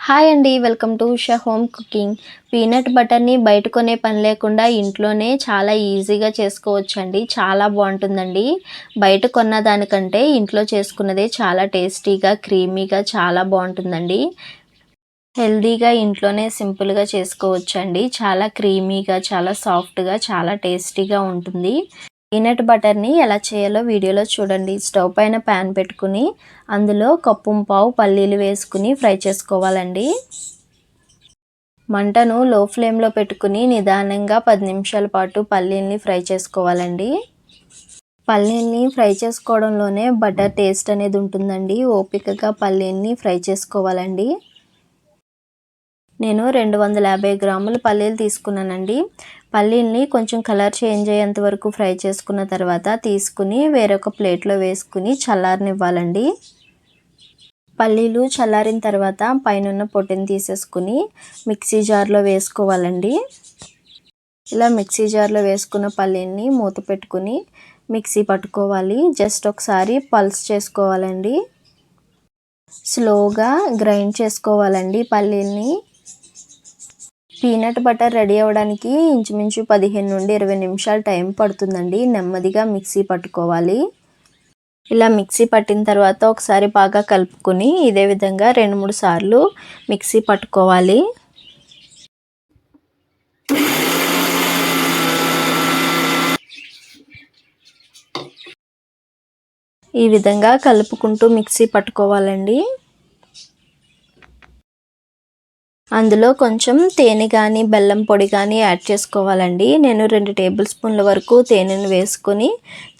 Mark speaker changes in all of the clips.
Speaker 1: Hi అండి welcome to Usha home cooking. Peanut బటర్ని బయట కొనే పని లేకుండా ఇంట్లోనే చాలా ఈజీగా చేసుకోవచ్చండి చాలా బాగుంటుందండి. బయట కొన్న దానికంటే ఇంట్లో చేసుకున్నదే చాలా టేస్టీగా క్రీమీగా చాలా బాగుంటుందండి. హెల్దీగా ఇంట్లోనే సింపుల్గా చేసుకోవచ్చండి చాలా క్రీమీగా చాలా సాఫ్ట్గా చాలా టేస్టీగా ఉంటుంది. పీనట్ బటర్ని ఎలా చేయాలో వీడియోలో చూడండి. స్టవ్ పైన ప్యాన్ పెట్టుకుని అందులో కప్పు పావు పల్లీలు వేసుకుని ఫ్రై చేసుకోవాలండి. మంటను లో ఫ్లేమ్లో పెట్టుకుని నిదానంగా పది నిమిషాల పాటు పల్లీల్ని ఫ్రై చేసుకోవాలండి. పల్లీల్ని ఫ్రై చేసుకోవడంలోనే బటర్ టేస్ట్ అనేది ఉంటుందండి. ఓపికగా పల్లీల్ని ఫ్రై చేసుకోవాలండి. నేను రెండు వందల యాభై గ్రాములు పల్లీలు తీసుకున్నానండి. పల్లీల్ని కొంచెం కలర్ చేంజ్ అయ్యేంత వరకు ఫ్రై చేసుకున్న తర్వాత తీసుకుని వేరొక ప్లేట్లో వేసుకుని చల్లారనివ్వాలండి. పల్లీలు చల్లారిన తర్వాత పైన పొట్టుని తీసేసుకుని మిక్సీ జార్లో వేసుకోవాలండి. ఇలా మిక్సీ జార్లో వేసుకున్న పల్లీల్ని మూత పెట్టుకుని మిక్సీ పట్టుకోవాలి. జస్ట్ ఒకసారి పల్స్ చేసుకోవాలండి. స్లోగా గ్రైండ్ చేసుకోవాలండి పల్లీల్ని. పీనట్ బటర్ రెడీ అవ్వడానికి ఇంచుమించు పదిహేను నుండి ఇరవై నిమిషాలు టైం పడుతుందండి. నెమ్మదిగా మిక్సీ పట్టుకోవాలి. ఇలా మిక్సీ పట్టిన తర్వాత ఒకసారి బాగా కలుపుకొని ఇదే విధంగా రెండు మూడు సార్లు మిక్సీ పట్టుకోవాలి. ఈ విధంగా కలుపుకుంటూ మిక్సీ పట్టుకోవాలండి. అందులో కొంచెం తేనె కానీ బెల్లం పొడి కానీ యాడ్ చేసుకోవాలండి. నేను రెండు టేబుల్ స్పూన్ల వరకు తేనెను వేసుకొని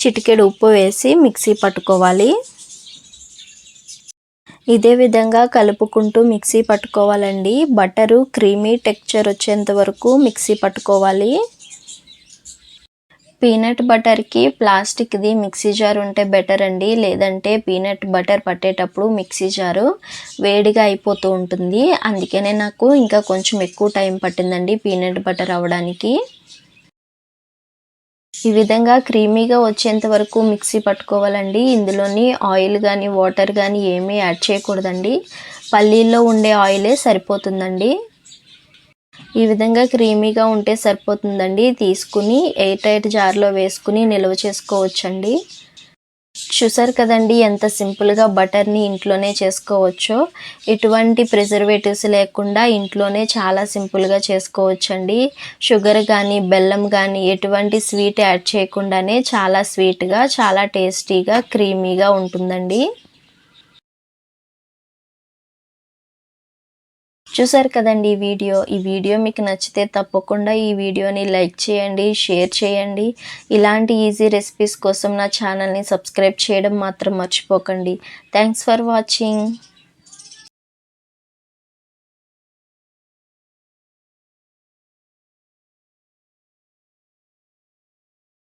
Speaker 1: చిటికెడు ఉప్పు వేసి మిక్సీ పట్టుకోవాలి. ఇదే విధంగా కలుపుకుంటూ మిక్సీ పట్టుకోవాలండి. బటరు క్రీమీ టెక్చర్ వచ్చేంత వరకు మిక్సీ పట్టుకోవాలి. పీనట్ బటర్కి ప్లాస్టిక్ది మిక్సీ జార్ ఉంటే బెటర్ అండి. లేదంటే పీనట్ బటర్ పట్టేటప్పుడు మిక్సీ జారు వేడిగా అయిపోతూ ఉంటుంది. అందుకనే నాకు ఇంకా కొంచెం ఎక్కువ టైం పట్టిందండి పీనట్ బటర్ అవ్వడానికి. ఈ విధంగా క్రీమీగా వచ్చేంత వరకు మిక్సీ పట్టుకోవాలండి. ఇందులోని ఆయిల్ కానీ వాటర్ కానీ ఏమీ యాడ్ చేయకూడదండి. పల్లీల్లో ఉండే ఆయిలే సరిపోతుందండి. ఈ విధంగా క్రీమీగా ఉంటే సరిపోతుందండి. తీసుకుని ఎయిర్ టైట్ జార్లో వేసుకుని నిల్వ చేసుకోవచ్చండి. చూసారు కదండి ఎంత సింపుల్గా బటర్ని ఇంట్లోనే చేసుకోవచ్చో. ఎటువంటి ప్రిజర్వేటివ్స్ లేకుండా ఇంట్లోనే చాలా సింపుల్గా చేసుకోవచ్చండి. షుగర్ కానీ బెల్లం కానీ ఎటువంటి స్వీట్ యాడ్ చేయకుండానే చాలా స్వీట్గా చాలా టేస్టీగా క్రీమీగా ఉంటుందండి. చూసారు కదండి ఈ వీడియో. ఈ వీడియో మీకు నచ్చితే తప్పకుండా ఈ వీడియోని లైక్ చేయండి షేర్ చేయండి. ఇలాంటి ఈజీ రెసిపీస్ కోసం నా ఛానల్ని సబ్స్క్రైబ్ చేయడం మాత్రం మర్చిపోకండి. Thanks for watching.